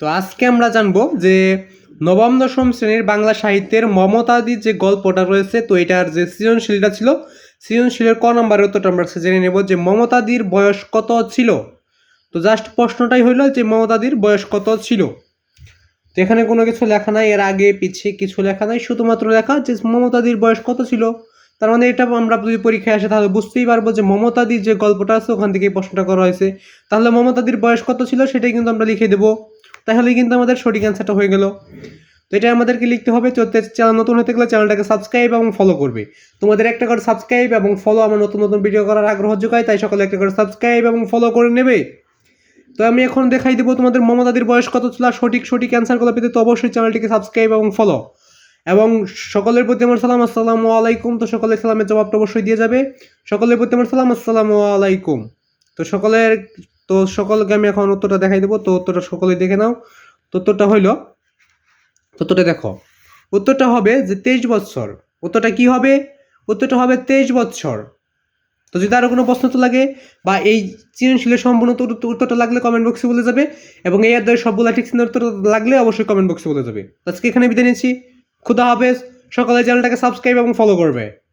তো আজকে আমরা জানব যে নবম, দশম শ্রেণির বাংলা সাহিত্যের মমতাদির যে গল্পটা রয়েছে, তো এটার যে সৃজনশীলটা ছিল, সৃজনশীলের ক নম্বরের উত্তরটা আমরা জেনে নেব যে মমতাদির বয়স কত ছিল। তো জাস্ট প্রশ্নটাই হইল যে মমতাদির বয়স কত ছিল। তো এখানে কোনো কিছু লেখা নাই, এর আগে পিছিয়ে কিছু লেখা নাই, শুধুমাত্র লেখা যে মমতাদির বয়স কত ছিল। তার মানে এটা আমরা যদি পরীক্ষায় আসে তাহলে বুঝতেই পারব যে মমতাদির যে গল্পটা আছে, ওখান থেকে প্রশ্নটা করা হয়েছে। তাহলে মমতাদির বয়স কত ছিল সেটাই কিন্তু আমরা লিখে দেবো। তাহলেই কিন্তু আমাদের সঠিক অ্যান্সারটা হয়ে গেল। তো এটা আমাদেরকে লিখতে হবে চ্যানেল নতুন হতে গেলে চ্যানেলটাকে সাবস্ক্রাইব এবং ফলো করবে। তোমাদের একটা করে সাবস্ক্রাইব এবং ফলো আমার নতুন নতুন ভিডিও করার আগ্রহ যোগায় তাই সকলে একটা করে সাবস্ক্রাইব এবং ফলো করে নেবে। তো আমি এখন দেখাই দেবো তোমাদের মমতাদির বয়স কত ছিল সঠিক সঠিক অ্যান্সারগুলো পেতে তো অবশ্যই চ্যানেলটিকে সাবস্ক্রাইব এবং ফলো এবং সকলের প্রতি আমার সালাম, আসসালামু আলাইকুম। তো সকলের সালামের জবাবটা অবশ্যই দিয়ে যাবে। সকলের প্রতি আমার সালাম, আসসালামু আলাইকুম। তো সকলের তো সকলকে আমি এখন উত্তরটা দেখাই দেবো। তো উত্তরটা সকলেই দেখে নাও। তো উত্তরটা হইল উত্তরটা দেখো। উত্তরটা হবে যে তেইশ বৎসর। উত্তরটা কি হবে? উত্তরটা হবে তেইশ বৎসর। তো যদি আরও কোনো প্রশ্ন তো লাগে, বা এই সৃজনশীলের সম্পূর্ণ উত্তর- উত্তর- উত্তরটা লাগলে কমেন্ট বক্সে বলে যাবে, এবং এই অধ্যায়ের সবগুলো ঠিক উত্তর লাগলে অবশ্যই কমেন্ট বক্সে বলে যাবে। আজকে এখানে বিদায় নিচ্ছি। খুদা হাফেজ। সকালে চ্যানেলটাকে সাবস্ক্রাইব এবং ফলো করবে।